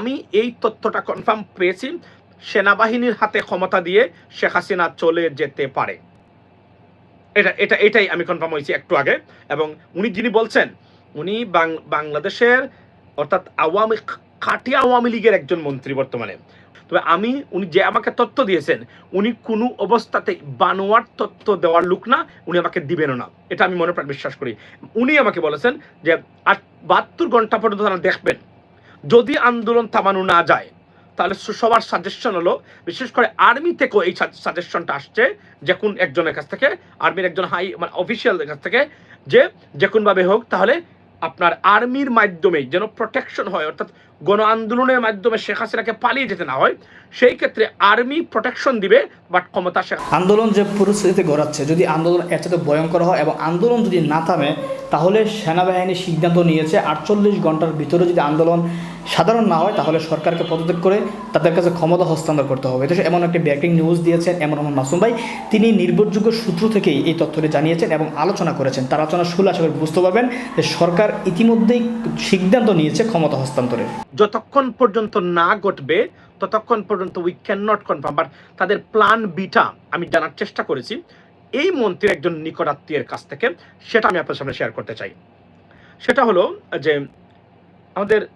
আমি এই তথ্যটা কনফার্ম পেয়েছি। সেনাবাহিনীর হাতে ক্ষমতা দিয়ে শেখ হাসিনা চলে যেতে পারে। এটা এটা, এটাই আমি কনফার্ম হয়েছি একটু আগে। এবং উনি যিনি বলছেন, উনি বাংলাদেশের অর্থাৎ আওয়ামী, খাটি আওয়ামী লীগের একজন মন্ত্রী বর্তমানে। তবে আমি, উনি যে আমাকে তথ্য দিয়েছেন, উনি কোনো অবস্থাতে বানোয়ার তথ্য দেওয়ার লোক না, উনি আমাকে দিবেনও না। এটা আমি মনে প্রাণ বিশ্বাস করি। উনি আমাকে বলেছেন যে, আট, বাহাত্তর ঘণ্টা পর্যন্ত তারা দেখবেন। আন্দোলন থামানো না যায়, তাহলে সবার সাজেশন হলো, বিশেষ করে আর্মি থেকেও এই সাজেশনটা আসছে, যে কোন একজনের কাছ থেকে আর্মির একজন হাই মানে অফিসিয়ালদের কাছ থেকে, যে যে কোনভাবে হোক, তাহলে আপনার আর্মির মাধ্যমে যেন প্রোটেকশন হয়, অর্থাৎ গণ আন্দোলনের মাধ্যমে শেখ হাসিনাকে পালিয়ে যেতে না হয়, সেই ক্ষেত্রে আর্মি প্রোটেকশন দিবে, বাট ক্ষমতা শেখ আন্দোলন যে পরিস্থিতিতে গড়াচ্ছে, যদি আন্দোলন এর সাথে ভয়ঙ্কর হয় এবং আন্দোলন যদি না থামে, তাহলে সেনাবাহিনী সিদ্ধান্ত নিয়েছে আটচল্লিশ ঘণ্টার ভিতরে যদি আন্দোলন সাধারণ না হয়, তাহলে সরকারকে পদত্যাগ করে তাদের কাছে ক্ষমতা হস্তান্তর করতে হবে। তো এমন একটি ব্যাকিং নিউজ দিয়েছেন এমন রহমান মাসুম ভাই। তিনি নির্ভরযোগ্য সূত্র থেকেই এই তথ্যটি জানিয়েছেন এবং আলোচনা করেছেন। তার আলোচনা শুনলে করি বুঝতে পারবেন যে সরকার ইতিমধ্যেই সিদ্ধান্ত নিয়েছে ক্ষমতা হস্তান্তরের। যতক্ষণ পর্যন্ত না ঘটবে, ততক্ষণ পর্যন্ত we can not confirm but তাদের প্ল্যান বিটা আমি জানার চেষ্টা করেছি। এই মন্ত্রীর একজন নিকটাত্মীয়ের কাছ থেকে, সেটা আমি আপনার সামনে শেয়ার করতে চাই। সেটা হলো যে, আমাদের,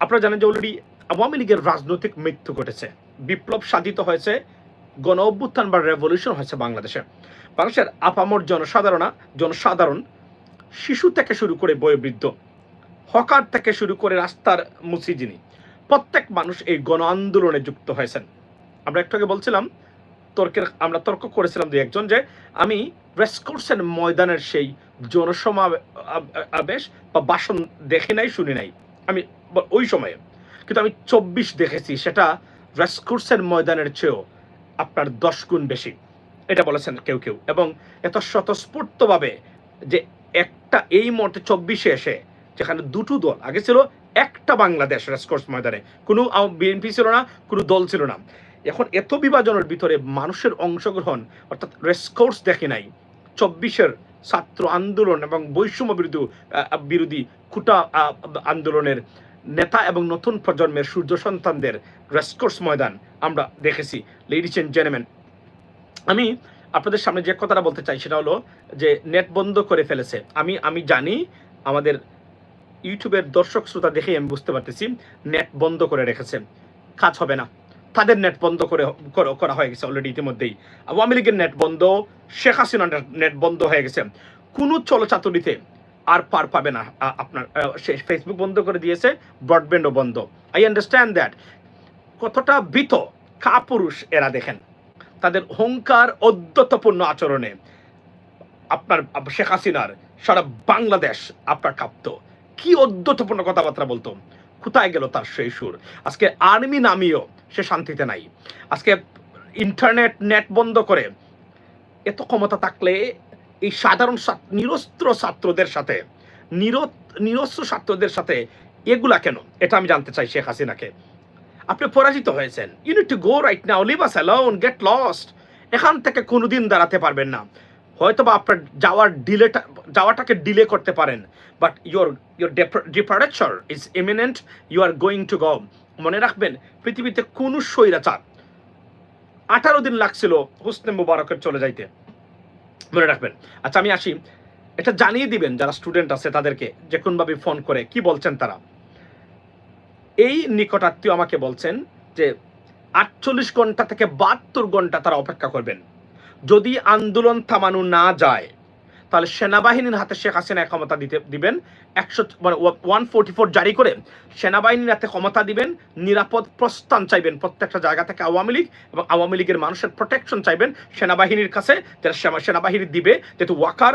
আপনারা জানেন যে অলরেডি আওয়ামী লীগের রাজনৈতিক মৃত্যু ঘটেছে। বিপ্লব সাধিত হয়েছে, গণ অভ্যুত্থান বা রেভলিউশন হয়েছে বাংলাদেশে। বাংলাদেশের আপামর জনসাধারণা, জনসাধারণ শিশু থেকে শুরু করে বয়োবৃদ্ধ হকার থেকে শুরু করে রাস্তার মুসি যিনি প্রত্যেক মানুষ এই গণ আন্দোলনে যুক্ত হয়েছেন। আমরা একটু আগে বলছিলাম, তর্কের, আমরা তর্ক করেছিলাম দুই একজন যে, আমি রেসকোর্সের ময়দানের সেই জনসমাবেশ বা বাসন দেখি নাই, শুনি নাই। আমি ওই সময়ে। কিন্তু আমি চব্বিশ দেখেছি, সেটা রেসকোর্সের ময়দানের চেয়েও আপনার দশ গুণ বেশি। এটা বলেছেন কেউ কেউ। এবং এত স্বতঃস্ফূর্তভাবে যে একটা এই মুহূর্তে চব্বিশে এসে যেখানে দুটো দল, আগে ছিল একটা বাংলাদেশ রেসকোর্স ময়দানে, কোনো বিএনপি ছিল না, কোনো দল ছিল না। এখন এত বিভাজনের ভিতরে মানুষের অংশগ্রহণ, অর্থাৎ রেসকোর্স দেখে নাই, চব্বিশের ছাত্র আন্দোলন এবং বৈষম্য বিরোধী বিরোধী খুটা আন্দোলনের নেতা এবং নতুন প্রজন্মের সূর্য সন্তানদের রেসকোর্স ময়দান আমরা দেখেছি। লেডিস এন্ড জেনেমেন আমি আপনাদের সামনে যে কথাটা বলতে চাই সেটা হলো যে, নেট বন্ধ করে ফেলেছে। আমি আমি জানি আমাদের ইউটিউবের দর্শক শ্রোতা দেখেই আমি বুঝতে পারতেছি, নেট বন্ধ করে রেখেছে। কাজ হবে না। তাদের নেট বন্ধ করে করা- হয়ে গেছে অলরেডি ইতিমধ্যেই। আওয়ামী লীগের নেট বন্ধ, শেখ হাসিনার নেট বন্ধ হয়ে গেছে। কোনো চলচাতুরিতে আর পার পাবে না আপনার ফেসবুক বন্ধ করে দিয়েছে ব্রডব্যান্ডও বন্ধ। আই আন্ডারস্ট্যান্ড দ্যাট কতটা বিত কাপুরুষ এরা দেখেন। তাদের হংকার অদ্যতপূর্ণ আচরণে। আপনার শেখ হাসিনার সারা বাংলাদেশ আপনার কাঁপত কি অদ্যতপূর্ণ কথাবার্তা বলতো? কোথায় গেল তার সেই সুর? আজকে আর্মি নামিও সে শান্তিতে নাই। আজকে ইন্টারনেট, নেট বন্ধ করে এত ক্ষমতা থাকলে এই সাধারণ নিরস্ত্র ছাত্রদের সাথে নির- নিরস্ত্র ছাত্রদের সাথে এগুলা কেন? এটা আমি জানতে চাই শেখ হাসিনাকে। আপনি পরাজিত হয়েছেন। You need to go right now leave us alone get lost এখান থেকে কোনোদিন দাঁড়াতে পারবেন না। হয়তো বা আপনার যাওয়ার ডিলেটা যাওয়াটাকে ডিলে করতে পারেন but your your departure is imminent you are going to go মনে রাখবেন, পৃথিবীতে কোনো স্বৈরাচার, আঠারো দিন লাগছিল হুসনে মুবারকের চলে যাইতে। মনে রাখবেন। আচ্ছা আমি আসি। এটা জানিয়ে দিবেন যারা স্টুডেন্ট আছে তাদেরকে, যে কোনভাবে ফোন করে, কি বলছেন তারা। এই নিকটাত্মীয় আমাকে বলছেন যে, আটচল্লিশ ঘণ্টা থেকে বাহাত্তর ঘণ্টা তারা অপেক্ষা করবেন। যদি আন্দোলন থামানো না যায়, তাহলে সেনাবাহিনীর হাতে শেখ হাসিনা ক্ষমতা দিতে, দিবেন একশো মানে ওয়ান ফোর্টি ফোর জারি করে সেনাবাহিনীর হাতে ক্ষমতা দিবেন, নিরাপদ প্রস্থান চাইবেন প্রত্যেকটা জায়গা থেকে আওয়ামী লীগ এবং আওয়ামী লীগের মানুষের প্রোটেকশন চাইবেন সেনাবাহিনীর কাছে যারা সেনাবাহিনী দিবে, যেহেতু ওয়াকার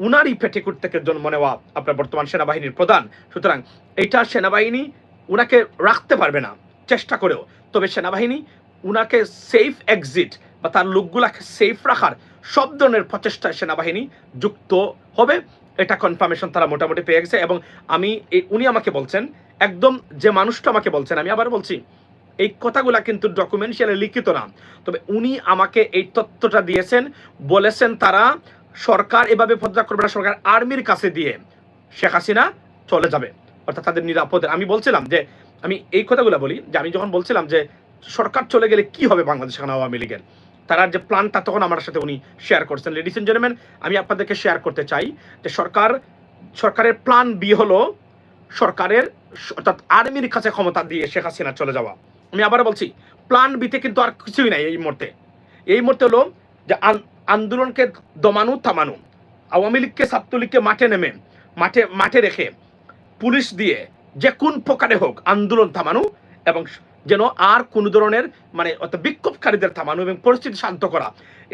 উনারই পেটিকুট থেকে জন্ম নেওয়া আপনার বর্তমান সেনাবাহিনীর প্রধান। সুতরাং এইটা সেনাবাহিনী উনাকে রাখতে পারবে না, চেষ্টা করেও। তবে সেনাবাহিনী উনাকে সেফ এক্সিট বা তার লোকগুলাকে সেফ রাখার সব ধরনের প্রচেষ্টায় সেনাবাহিনী যুক্ত হবে। এটা কনফার্মেশন তারা মোটামুটি পেয়ে গেছে এবং আমি এই- উনি আমাকে বলছেন, একদম যে মানুষটা আমাকে বলছেন, আমি আবার বলছি, এই কথাগুলা কিন্তু ডকুমেন্টারি লিখিত না। তবে উনি আমাকে এই তথ্যটা দিয়েছেন, বলেছেন তারা সরকার এভাবে পদত্যাগ করবে না, সরকার আর্মির কাছে দিয়ে শেখ হাসিনা চলে যাবে, অর্থাৎ তাদের নিরাপদে। আমি বলছিলাম যে, আমি এই কথাগুলো বলি যে আমি যখন বলছিলাম যে সরকার চলে গেলে কি হবে বাংলাদেশ আওয়ামী লীগের? তার যে প্ল্যানটা তখন আমার সাথে উনি শেয়ার করছেন। লেডিস এন্ড জেন্টলম্যান আমি আপনাদেরকে শেয়ার করতে চাই যে সরকার, সরকারের প্ল্যান বি হলো সরকারের, অর্থাৎ আর্মির কাছে ক্ষমতা দিয়ে শেখ হাসিনা চলে যাওয়া। আমি আবার বলছি প্ল্যান বিতে কিন্তু আর কিছুই নাই এই মুহূর্তে। এই মুহূর্তে হলো যে আন্দোলনকে দমানো, থামানো। আওয়ামী লীগকে, ছাত্রলীগকে মাঠে নেমে, মাঠে মাঠে রেখে পুলিশ দিয়ে যে কোন প্রকারে হোক আন্দোলন থামানো এবং যেন আর কোনো ধরনের মানে অর্থাৎ বিক্ষোভকারীদের থামানো এবং পরিস্থিতি শান্ত করা।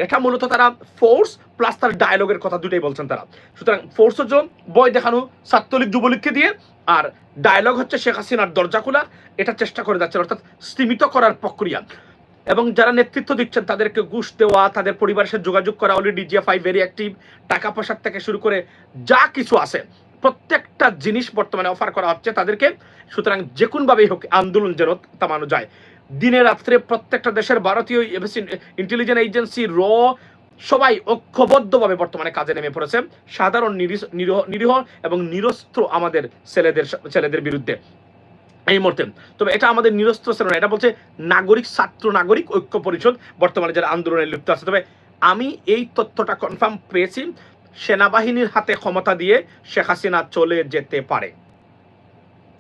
এটা মূলত তারা ফোর্স প্লাস তার ডায়লগের কথা দুটাই বলছেন তারা। সুতরাং ফোর্স হচ্ছে বই দেখানো, ছাত্রলীগ যুবলীগকে দিয়ে, আর ডায়লগ হচ্ছে শেখ হাসিনার দরজা খোলা, এটা চেষ্টা করে যাচ্ছে অর্থাৎ স্তীমিত করার প্রক্রিয়া। এবং যারা নেতৃত্ব দিচ্ছেন, তাদেরকে ঘুষ দেওয়া, তাদের পরিবারের সাথে যোগাযোগ করা অলরেডি ডিজিএফআই ভেরি অ্যাক্টিভ টাকা পয়সার থেকে শুরু করে যা কিছু আছে। প্রত্যেকটা জিনিস বর্তমানে অফার করা হচ্ছে তাদেরকে। সুতরাং যে কোনোভাবেই হোক আন্দোলন যেন থামানো যায়। দিনে রাত্রে প্রত্যেকটা দেশের ভারতীয় ইন্টেলিজেন্স এজেন্সি র, সবাই ঐক্যবদ্ধভাবে বর্তমানে কাজে নেমে পড়েছে। সাধারণ নিরীহ এবং নিরস্ত্র আমাদের ছেলেদের ছেলেদের বিরুদ্ধে এই মুহূর্তে। তবে এটা আমাদের নিরস্ত্র ছিল না এটা বলছে নাগরিক, ছাত্র নাগরিক ঐক্য পরিষদ। বর্তমানে যারা আন্দোলনে লিপ্ত আছে, তবে আমি এই তথ্যটা কনফার্ম পেয়েছি। সেনাবাহিনীর হাতে ক্ষমতা দিয়ে শেখ হাসিনা চলে যেতে পারে।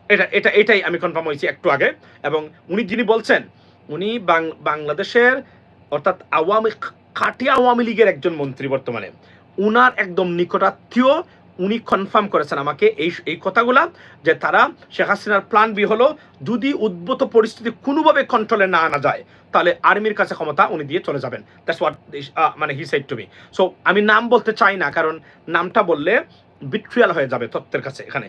এটা এটা, এটাই আমি কনফার্ম হয়েছি একটু আগে। এবং উনি যিনি বলছেন, উনি বাংলাদেশের অর্থাৎ আওয়ামী খাটি আওয়ামী লীগের একজন মন্ত্রী বর্তমানে। উনার একদম নিকটাত্মীয় উনি কনফার্ম করেছেন আমাকে এই এই কথাগুলা যে তারা শেখ হাসিনার প্ল্যান বি হলো যদি উদ্ভূত পরিস্থিতি কোনোভাবে কন্ট্রোলে না আনা যায়, তাহলে আর্মির কাছে ক্ষমতা উনি দিয়ে চলে যাবেন। দ্যাটস হোয়াট মানে he said to me so আমি নাম বলতে চাই না, কারণ নামটা বললে বিট্রিয়াল হয়ে যাবে তত্ত্বের কাছে এখানে।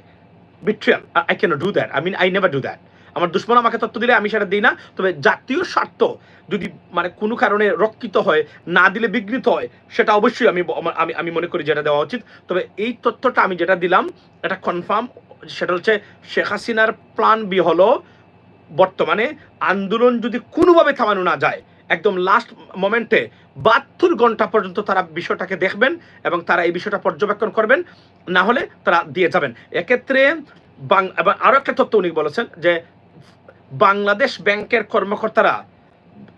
Betrayal I can do that I mean I never do that আমার দুশ্মন আমাকে তথ্য দিলে, আমি সেটা দিই না। তবে জাতীয় স্বার্থ যদি মানে কোনো কারণে রক্ষিত হয়, না দিলে বিঘ্নিত হয়, সেটা অবশ্যই আমি আমি আমি মনে করি যেটা দেওয়া উচিত। তবে এই তথ্যটা আমি যেটা দিলাম, এটা কনফার্ম সেটা হচ্ছে শেখ হাসিনার প্ল্যান বি হলো বর্তমানে আন্দোলন যদি কোনোভাবে থামানো না যায়, একদম লাস্ট মোমেন্টে বাহাত্তর ঘণ্টা পর্যন্ত তারা বিষয়টাকে দেখবেন এবং তারা এই বিষয়টা পর্যবেক্ষণ করবেন, না হলে তারা দিয়ে যাবেন। এক্ষেত্রে বাং, এবং আরও একটা তথ্য উনি বলেছেন যে বাংলাদেশ ব্যাংকের কর্মকর্তারা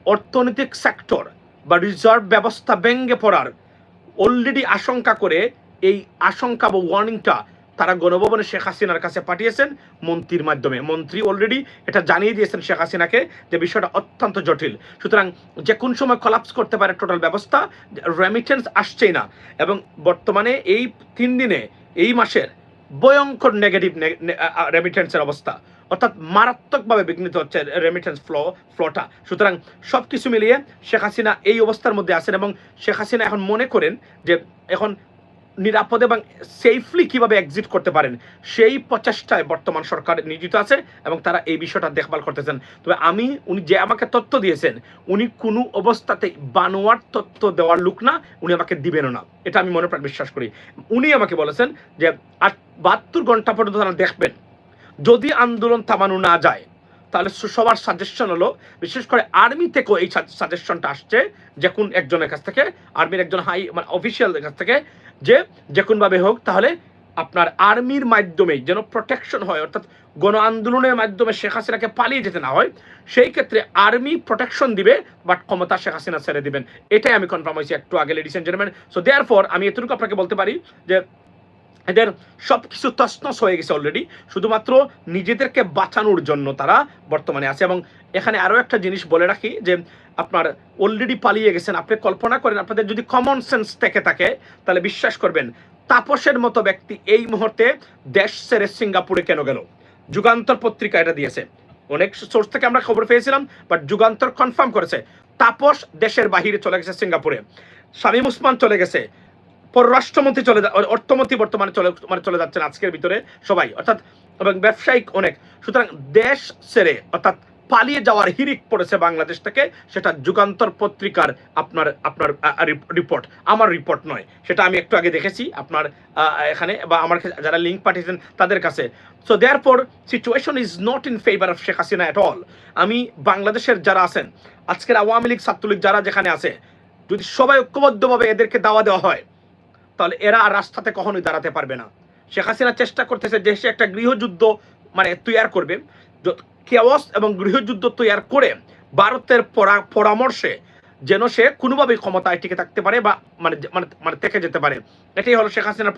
অর্থনৈতিক সেক্টর বা রিজার্ভ ব্যবস্থা ভেঙে পড়ার অলরেডি আশঙ্কা করে এই আশঙ্কা বা ওয়ার্নিংটা তারা গণভবনে শেখ হাসিনার কাছে পাঠিয়েছেন মন্ত্রীর মাধ্যমে। মন্ত্রী অলরেডি এটা জানিয়ে দিয়েছেন শেখ হাসিনাকে যে বিষয়টা অত্যন্ত জটিল। সুতরাং যে কোন সময় কলাপস করতে পারে টোটাল ব্যবস্থা রেমিটেন্স আসছেই না। এবং বর্তমানে এই তিন দিনে, এই মাসের ভয়ঙ্কর নেগেটিভ রেমিটেন্সের অবস্থা। অর্থাৎ মারাত্মকভাবে বিঘ্নিত হচ্ছে রেমিটেন্স ফ্লো ফ্লোটা সুতরাং সব কিছু মিলিয়ে শেখ হাসিনা এই অবস্থার মধ্যে আছেন এবং শেখ হাসিনা এখন মনে করেন যে এখন নিরাপদে এবং সেফলি কীভাবে এক্সিট করতে পারেন, সেই প্রচেষ্টায় বর্তমান সরকার নিয়োজিত আছে এবং তারা এই বিষয়টা দেখভাল করতেছেন। তবে আমি, উনি যে আমাকে তথ্য দিয়েছেন, উনি কোনো অবস্থাতেই বানোয়ার তথ্য দেওয়ার লোক না, উনি আমাকে দিবেনও না। এটা আমি মনে প্রাণ বিশ্বাস করি। উনি আমাকে বলেছেন যে আট, বাহাত্তর ঘণ্টা পর্যন্ত তারা দেখবেন। যদি আন্দোলন থামানো না যায়, তাহলে সবার সাজেশন হলো, বিশেষ করে আর্মি থেকেও এই সাজেশনটা আসছে, যে কোন একজনের কাছ থেকে আর্মির একজন হাই মানে অফিসিয়ালদের কাছ থেকে, যে যে কোনভাবে হোক, তাহলে আপনার আর্মির মাধ্যমে যেন প্রোটেকশন হয়, অর্থাৎ গণ আন্দোলনের মাধ্যমে শেখ হাসিনাকে পালিয়ে যেতে না হয়, সেই ক্ষেত্রে আর্মি প্রোটেকশন দিবে বাট ক্ষমতা শেখ হাসিনা ছেড়ে দিবেন। এটাই আমি কনফার্ম হয়েছি একটু আগে ladies and gentleman so therefore আমি এতটুকু আপনাকে বলতে পারি যে এদের সব কিছু তছনছ হয়ে গেছে অলরেডি শুধুমাত্র নিজেদেরকে বাঁচানোর জন্য তারা বর্তমানে আছে। এবং এখানে আরও একটা জিনিস বলে রাখি যে, আপনার অলরেডি পালিয়ে গেছেন। আপনি কল্পনা করেন, আপনাদের যদি কমন সেন্স থেকে থাকে, তাহলে বিশ্বাস করবেন, তাপসের মতো ব্যক্তি এই মুহূর্তে দেশ সেরে সিঙ্গাপুরে কেন গেল? যুগান্তর পত্রিকা এটা দিয়েছে। অনেক সোর্স থেকে আমরা খবর পেয়েছিলাম বাট যুগান্তর কনফার্ম করেছে, তাপস দেশের বাহিরে চলে গেছে সিঙ্গাপুরে। শামীম উসমান চলে গেছে। পররাষ্ট্রমন্ত্রী চলে অর্থমন্ত্রী বর্তমানে চলে মানে চলে যাচ্ছেন আজকের ভিতরে সবাই, অর্থাৎ এবং ব্যবসায়িক অনেক। সুতরাং দেশ ছেড়ে, অর্থাৎ পালিয়ে যাওয়ার হিরিক পড়েছে বাংলাদেশ থেকে, সেটা যুগান্তর পত্রিকার আপনার আপনার রিপোর্ট। আমার রিপোর্ট নয়, সেটা আমি একটু আগে দেখেছি আপনার এখানে, বা আমার যারা লিঙ্ক পাঠিয়েছেন তাদের কাছে। So therefore situation is not in favour of Sheikh Hasina at all আমি বাংলাদেশের যারা আছেন, আজকের আওয়ামী লীগ, ছাত্রলীগ যারা যেখানে আছে, যদি সবাই ঐক্যবদ্ধভাবে এদেরকে দাওয়া দেওয়া হয় তাহলে এরা আর রাস্তাতে কখনোই দাঁড়াতে পারবে না। শেখ হাসিনা চেষ্টা করতেছে যে সে একটা গৃহযুদ্ধ মানে তৈয়ার করবে। কেওয়াস এবং গৃহযুদ্ধ তৈয়ার করে ভারতের পরামর্শে যেন সে কোনোভাবেই ক্ষমতায় টিকে থাকতে পারে বা মানে মানে মানে থেকে যেতে পারে। এটাই হলো শেখ হাসিনার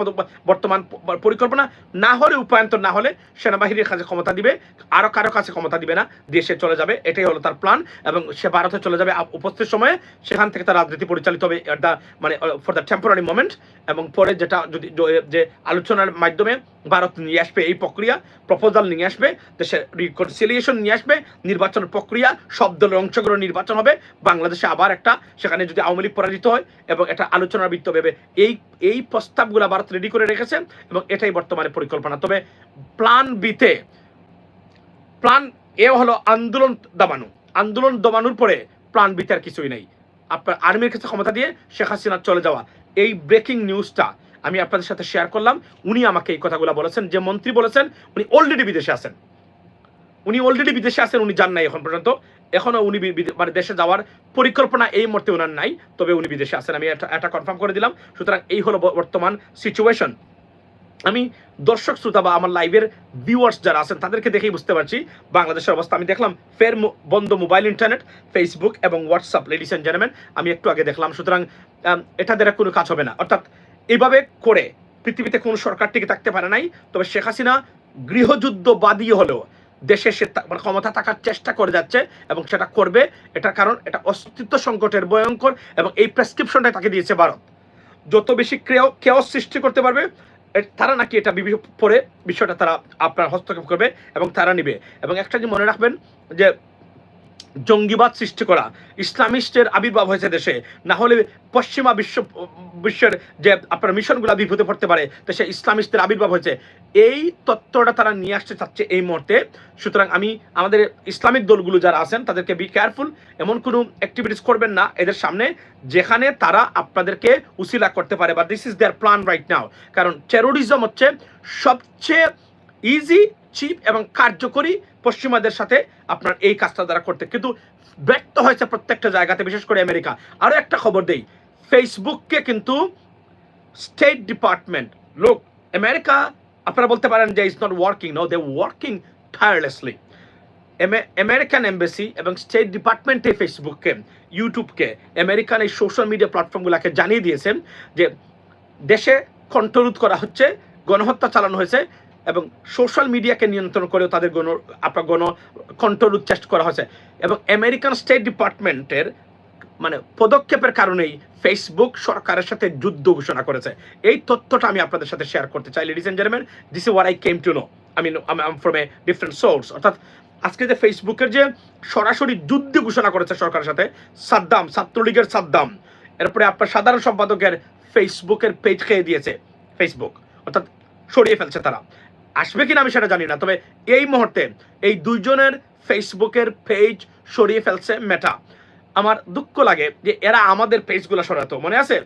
বর্তমান পরিকল্পনা। না হলে উপায়ন্তর না হলে সেনাবাহিনীর কাছে ক্ষমতা দিবে আরও কারও কাছে ক্ষমতা দিবে না সে চলে যাবে, এটাই হলো তার প্ল্যান এবং সে ভারতে চলে যাবে উপস্থিত সময়ে, সেখান থেকে তার রাজনীতি পরিচালিত হবে দ্য মানে ফর দ্য টেম্পোরারি মোমেন্ট এবং পরে যেটা যদি যে আলোচনার মাধ্যমে ভারত নিয়ে আসবে এই প্রক্রিয়া প্রপোজাল নিয়ে আসবে, দেশে রিকনসিলিয়েশন নিয়ে আসবে, নির্বাচন প্রক্রিয়া, সব দলের অংশগ্রহণ নির্বাচন হবে, বাংলাদেশে আবার একটা সেখানে যদি আওয়ামী লীগ পরাজিত হয় এবং এটা আলোচনার বৃত্ত ভেবে এই এই প্রস্তাবগুলো ভারত রেডি করে রেখেছে এবং এটাই বর্তমানে পরিকল্পনা। তবে প্ল্যান বিতে প্ল্যান এ হলো আন্দোলন দমানো। আন্দোলন দমানোর পরে প্ল্যান বিতে আর কিছুই নেই। আপনার আর্মির কাছে ক্ষমতা দিয়ে শেখ হাসিনা চলে যাওয়া। এই ব্রেকিং নিউজটা আমি আপনাদের সাথে শেয়ার করলাম। উনি আমাকে এই কথাগুলো বলেছেন, যে মন্ত্রী বলেছেন, উনি অলরেডি বিদেশে আছেন। উনি অলরেডি বিদেশে আছেন, উনি যান নাই এখন পর্যন্ত। এখনও উনি মানে দেশে যাওয়ার পরিকল্পনা এই মুহূর্তে ওনার নাই, তবে উনি বিদেশে আছেন, আমি এটা কনফার্ম করে দিলাম। সুতরাং এই হলো বর্তমান সিচুয়েশন আমি দর্শক, শ্রোতা বা আমার লাইভের ভিউয়ার্স যারা আছেন, তাদেরকে দেখেই বুঝতে পারছি বাংলাদেশের অবস্থা। আমি দেখলাম ফের বন্ধ মোবাইল ইন্টারনেট ফেসবুক এবং হোয়াটসঅ্যাপ লেডিস অ্যান্ড জেন্টলম্যান আমি একটু আগে দেখলাম। সুতরাং এটা দ্বারা কোনো কাজ হবে না। অর্থাৎ এইভাবে করে পৃথিবীতে কোনো সরকার টিকে থাকতে পারে নাই, তবে শেখ হাসিনা গৃহযুদ্ধবাদী হলেও দেশে সে মানে ক্ষমতা থাকার চেষ্টা করে যাচ্ছে এবং সেটা করবে। এটার কারণ এটা অস্তিত্ব সংকটের ভয়ঙ্কর এবং এই প্রেসক্রিপশনটাই তাকে দিয়েছে ভারত। যত বেশি ক্রেয় কেউ সৃষ্টি করতে পারবে তারা নাকি এটা পরে বিষয়টা তারা আপনার হস্তক্ষেপ করবে এবং তারা নিবে। এবং একটা যে মনে রাখবেন যে জঙ্গিবাদ সৃষ্টি করা। ইসলামিস্টের আবির্ভাব হয়েছে দেশে। না হলে পশ্চিমা বিশ্ব, বিশ্বের যে আপনার মিশনগুলো বিভূতে পড়তে পারে দেশে ইসলামিস্টের আবির্ভাব হয়েছে। এই তত্ত্বটা তারা নিয়ে আসতে চাচ্ছে এই মুহূর্তে। সুতরাং আমি আমাদের ইসলামিক দলগুলো যারা আছেন, তাদেরকে বি কেয়ারফুল এমন কোনো অ্যাক্টিভিটিস করবেন না এদের সামনে, যেখানে তারা আপনাদেরকে উসিলা করতে পারে। বা this is their plan right now কারণ টেরোরিজম হচ্ছে সবচেয়ে ইজি চিপ এবং কার্যকরী পশ্চিমাদের সাথে আপনার এই কাজটা দ্বারা করতে। কিন্তু ব্যর্থ হয়েছে প্রত্যেকটা জায়গাতে, বিশেষ করে আমেরিকা। আরও একটা খবর দেই। ফেসবুককে কিন্তু স্টেট ডিপার্টমেন্ট লোক, আমেরিকা, আপনারা বলতে পারেন যে is not working no they working tirelessly American embassy এবং স্টেট ডিপার্টমেন্টে ফেসবুককে ইউটিউবকে আমেরিকান এই সোশ্যাল মিডিয়া প্ল্যাটফর্মগুলোকে জানিয়ে দিয়েছেন যে দেশে কণ্ঠরোধ করা হচ্ছে, গণহত্যা চালানো হয়েছে এবং সোশ্যাল মিডিয়াকে নিয়ন্ত্রণ করেও তাদের গণ, আপনার গণ কণ্ঠরোধ চেষ্টা করা হয়েছে। এবং আমেরিকান স্টেট ডিপার্টমেন্টের মানে পদক্ষেপের কারণেই ফেসবুক সরকারের সাথে যুদ্ধ ঘোষণা করেছে। এই তথ্যটা আমি আপনাদের সাথে শেয়ার করতে চাই ladies and gentleman this war I came to know আমি ফ্রম এ ডিফারেন্ট সোর্স অর্থাৎ আজকে যে ফেসবুকের যে সরাসরি যুদ্ধ ঘোষণা করেছে সরকারের সাথে, সাদ্দাম, ছাত্রলীগের সাদ্দাম, এরপরে আপনার সাধারণ সম্পাদকের ফেসবুকের পেজ খেয়ে দিয়েছে ফেসবুক অর্থাৎ সরিয়ে ফেলছে তারা। আসবে কিনা আমি সেটা জানি না, তবে এই মুহূর্তে এই দুইজনের ফেসবুকের পেজ সরিয়ে ফেলছে মেটা আমার দুঃখ লাগে যে এরা আমাদের পেজগুলো সরাতো, মনে আছে?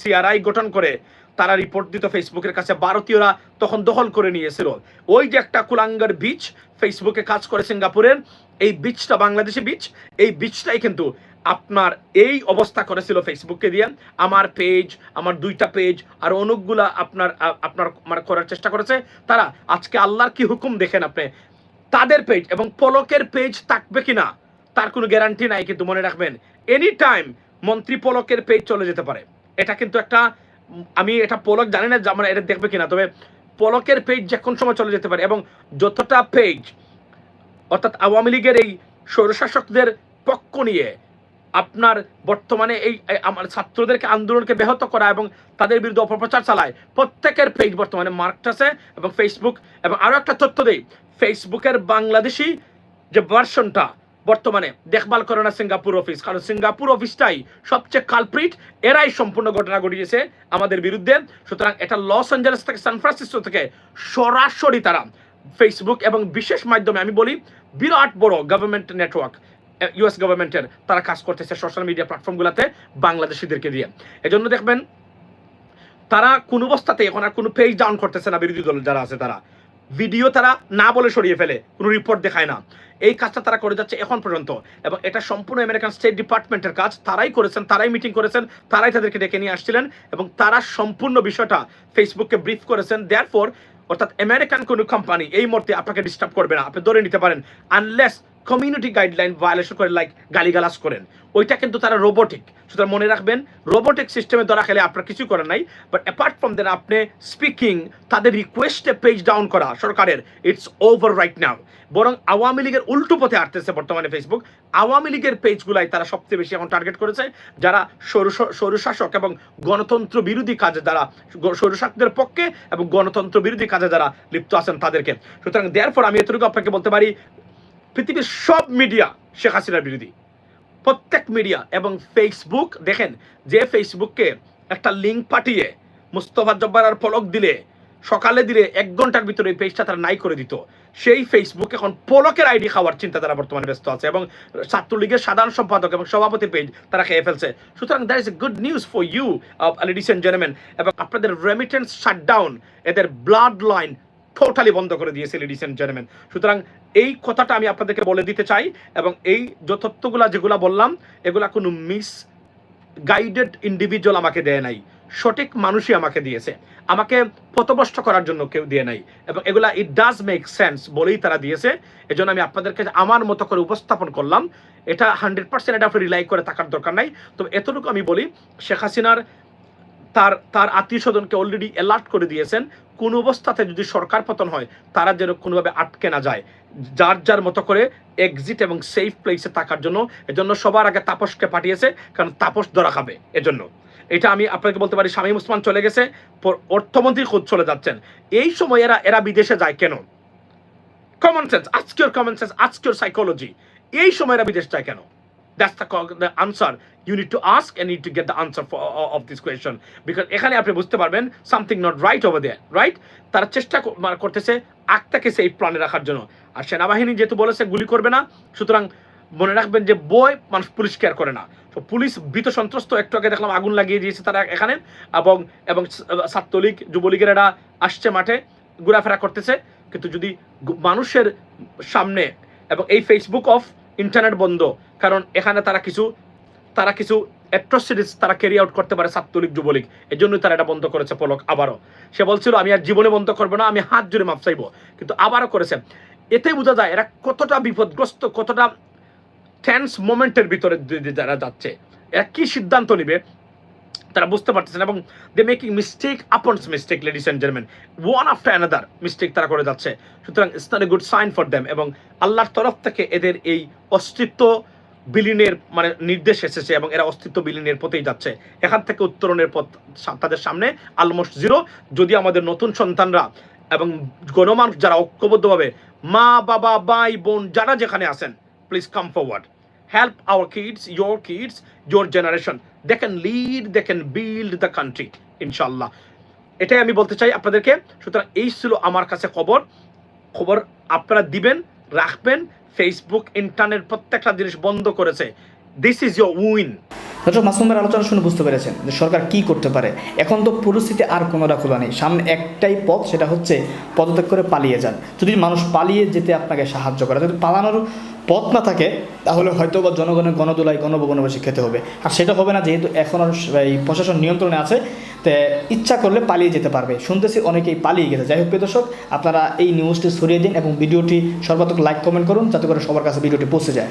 সিআরআই গঠন করে তারা রিপোর্ট দিত ফেসবুকের কাছে, ভারতীয়রা তখন দখল করে নিয়েছিল। ওই যে একটা কুলাঙ্গার বিচ ফেসবুকে কাজ করে সিঙ্গাপুরের এই বিচটা বাংলাদেশি বিচ এই বিচটাই কিন্তু আপনার এই অবস্থা করেছিল ফেসবুককে দিয়ে। আমার পেজ আমার দুইটা পেজ আর অনেকগুলা আপনার আপনার মানে করার চেষ্টা করেছে। তারা, আজকে আল্লাহর কি হুকুম দেখেন আপনি? তাদের পেজ এবং পলকের পেজ থাকবে কিনা তার কোনো গ্যারান্টি নাই কিন্তু মনে রাখবেন। এনি টাইম মন্ত্রী পলকের পেজ চলে যেতে পারে। এটা কিন্তু একটা, আমি এটা পলক জানি না যে আমরা এটা দেখবে কিনা, তবে পলকের পেজ যে কোন সময় চলে যেতে পারে এবং যতটা পেজ অর্থাৎ আওয়ামী লীগের এই স্বৈরশাসকদের পক্ষ নিয়ে আপনার বর্তমানে এই আমার ছাত্রদেরকে আন্দোলনকে ব্যাহত করা এবং তাদের বিরুদ্ধে অপপ্রচার চালায়। প্রত্যেকের পেজ বর্তমানে মার্কড আছে এবং ফেসবুক এবং আরও একটা তথ্য দেই। ফেসবুকের বাংলাদেশি যে ভার্সনটা বর্তমানে দেখভাল করে না সিঙ্গাপুর অফিস কারণ সিঙ্গাপুর অফিসটাই সবচেয়ে কালপ্রিট এরাই সম্পূর্ণ ঘটনা ঘটিয়েছে আমাদের বিরুদ্ধে। সুতরাং এটা লস অ্যাঞ্জেলেস থেকে সান ফ্রান্সিসকো থেকে সরাসরি তারা ফেসবুক এবং বিশেষ মাধ্যমে আমি বলি, বিরাট বড় গভর্নমেন্ট নেটওয়ার্ক ইউএস গভর্নমেন্টের তারা কাজ করতেছে সোশ্যাল মিডিয়া প্ল্যাটফর্মগুলোতে বাংলাদেশিদেরকে দিয়ে। এজন্য দেখবেন, তারা কোন অবস্থাতে এখন আর কোনো পেজ ডাউন করতেছে না বিরোধী দল যারা আছে তারা। ভিডিও তারা না বলে সরিয়ে ফেলে, কোনো রিপোর্ট দেখায় না। এই কাজটা তারা করে যাচ্ছে এখন পর্যন্ত। এবং এটা সম্পূর্ণ আমেরিকান স্টেট ডিপার্টমেন্টের কাজ। তারাই করেছেন, তারাই মিটিং করেছেন, তারাই তাদেরকে ডেকে নিয়ে আসছিলেন। এবং তারা সম্পূর্ণ বিষয়টা ফেসবুককে ব্রিফ করেছেন। দেয়ার অর্থাৎ আমেরিকান কোনো কোম্পানি এই মুহূর্তে আপনাকে ডিস্টার্ব করবে না। আপনি ধরে নিতে পারেন আনলেস কমিউনিটি গাইডলাইন ভায়োলেশন করে লাইক গালিগালাজ করেন। ওইটা কিন্তু তারা রোবোটিক সুতরাং মনে রাখবেন রোবোটিক সিস্টেমে ধরা খেলে আপনার কিছু করেন নাই। বাট অ্যাপার্ট ফ্রম দেন আপনি স্পিকিং তাদের রিকোয়েস্টে পেজ ডাউন করা সরকারের ইটস ওভার রাইট নাও বরং আওয়ামী লীগের উল্টো পথে আসতেছে বর্তমানে ফেসবুক আওয়ামী লীগের পেজগুলাই তারা সবচেয়ে বেশি এখন টার্গেট করেছে। যারা সৌর- স্বৈরশাসক এবং গণতন্ত্র বিরোধী কাজে দ্বারা স্বৈরশাসকদের পক্ষে এবং গণতন্ত্র বিরোধী কাজে যারা লিপ্ত আছেন তাদেরকে। সুতরাং দেওয়ার পর আমি এতটুকু আপনাকে বলতে পারি পৃথিবীর সব মিডিয়া শেখ হাসিনার বিরোধী। প্রত্যেক মিডিয়া এবং ফেসবুক দেখেন, যে ফেসবুককে একটা লিঙ্ক পাঠিয়ে মুস্তফা জব্বার আর পলক দিলে, সকালে দিলে এক ঘণ্টার ভিতরে এই পেজটা তারা নাই করে দিত। সেই ফেসবুক এখন পলকের আইডি খাওয়ার চিন্তা তারা বর্তমানে ব্যস্ত আছে এবং ছাত্রলীগের সাধারণ সম্পাদক এবং সভাপতি পেজ তারা খেয়ে ফেলছে। সুতরাং that is a good news for you ladies and gentleman এবং আপনাদের রেমিটেন্স শাটডাউন এদের ব্লাড লাইন টোটালি বন্ধ করে দিয়েছে লেডিস এন্ড জেন্টলম্যান সুতরাং এই কথাটা আমি আপনাদেরকে বলে দিতে চাই এবং এই যে তথ্যগুলা যেগুলা বললাম, এগুলা কোনো মিস গাইডেড ইন্ডিভিজুয়াল আমাকে দেয় নাই। সঠিক মানুষই আমাকে দিয়েছে। আমাকে পথভ্রষ্ট করার জন্য কেউ দিয়ে নাই। এবং এগুলা ইট ডাজ মেক সেন্স বলেই তারা দিয়েছে। এজন্য আমি আপনাদেরকে আমার মতো করে উপস্থাপন করলাম। এটা হান্ড্রেড পার্সেন্ট এটা রিলাই করে থাকার দরকার নাই। তবে এতটুকু আমি বলি, শেখ হাসিনার তার তার আত্মীয় স্বজনকে অলরেডি অ্যালার্ট করে দিয়েছেন, কোন অবস্থাতে যদি সরকার পতন হয়, তারা যেন কোনোভাবে আটকে না যায়। যার যার মতো করে এক্সিট এবং সেফ প্লেসে থাকার জন্য, এজন্য সবার আগে তাপসকে পাঠিয়েছে, কারণ তাপস ধরা খাবে, এজন্য। এটা আমি আপনাকে বলতে পারি, শামীম ওসমান চলে গেছে অর্থমন্ত্রী খোঁজ চলে যাচ্ছেন। এই সময় এরা এরা বিদেশে যায় কেন? কমন সেন্স আজকের কমন সেন্স আজকের সাইকোলজি এই সময় এরা বিদেশ যায় কেন? That's the the answer you need to ask and need to get the answer of this question because এখানে আপনি বুঝতে পারবেন something not right over there right তারা চেষ্টা মানে করতেছে আক্তাকে সেই প্ল্যানে রাখার জন্য। আর সেনাবাহিনী যেহেতু বলেছে গুলি করবে না, সুতরাং মনে রাখবেন যে বই মানুষ পুলিশ কেয়ার করে না। তো পুলিশ ভীত সন্ত্রস্ত, একটু আগে দেখলাম আগুন লাগিয়ে দিয়েছে তারা এখানে। এবং এবং ছাত্রলীগ, যুবলীগের এরা আসছে মাঠে, ঘোরাফেরা করতেছে। কিন্তু যদি মানুষের সামনে এবং এই ফেসবুক অফ ইন্টারনেট বন্ধ। কারণ এখানে তারা কিছু তারা কিছু অ্যাট্রসিটিস তারা ক্যারি আউট করতে পারে ছাত্রলীগ, যুবলীগ। এই জন্যই তারা এটা বন্ধ করেছে পলক আবারও। সে বলছিল, আমি আর জীবনে বন্ধ করব না, আমি হাত জুড়ে মাপ চাইব। কিন্তু আবারও করেছে। এতে বোঝা যায়, এরা কতটা বিপদগ্রস্ত, কতটা টেন্স মোমেন্টের ভিতরে যারা যাচ্ছে। এরা কি সিদ্ধান্ত নিবে তারা বুঝতে পারতেছেন এবং they making mistake upon mistake ladies and gentleman one after another mistake তারা করে যাচ্ছে। সুতরাং it's not a good sign for them এবং আল্লাহর তরফ থেকে এদের এই অস্তিত্ব বিলীনের মানে নির্দেশ এসেছে এবং এরা অস্তিত্ব বিলীনের পথেই যাচ্ছে। এখান থেকে উত্তরণের পথ তাদের সামনে অলমোস্ট জিরো যদি আমাদের নতুন সন্তানরা এবং গণমানুষ যারা ঐক্যবদ্ধভাবে মা, বাবা, ভাই, বোন, যারা যেখানে আছেন please come forward help our kids, your kids, your generation. They can lead, they can build the country, ইনশাল্লাহ এটাই আমি বলতে চাই আপনাদেরকে। সুতরাং এই ছিল আমার কাছে খবর। খবর আপনারা দিবেন রাখবেন। ফেসবুক ইন্টারনেট প্রত্যেকটা জিনিস বন্ধ করেছে। দিস ইজ ইয়োর উইন দর্শক মাসুমের আলোচনা শুনে বুঝতে পেরেছেন যে সরকার কি করতে পারে। এখন তো পরিস্থিতি আর কোনোটা খোলা নেই। সামনে একটাই পথ, সেটা হচ্ছে পদত্যাগ করে পালিয়ে যান। যদি মানুষ পালিয়ে যেতে আপনাকে সাহায্য করে, যদি পালানোর পথ না থাকে, তাহলে হয়তো বা জনগণের গণদোলায় গণভবনবাসী খেতে হবে। আর সেটা হবে না, যেহেতু এখন এই প্রশাসন নিয়ন্ত্রণে আছে, তে ইচ্ছা করলে পালিয়ে যেতে পারবে। শুনতেছি অনেকেই পালিয়ে গেছে। যাই হোক দর্শক, আপনারা এই নিউজটি ছড়িয়ে দিন এবং ভিডিওটি সর্বাত্মক লাইক কমেন্ট করুন, যাতে করে সবার কাছে ভিডিওটি পৌঁছে যায়।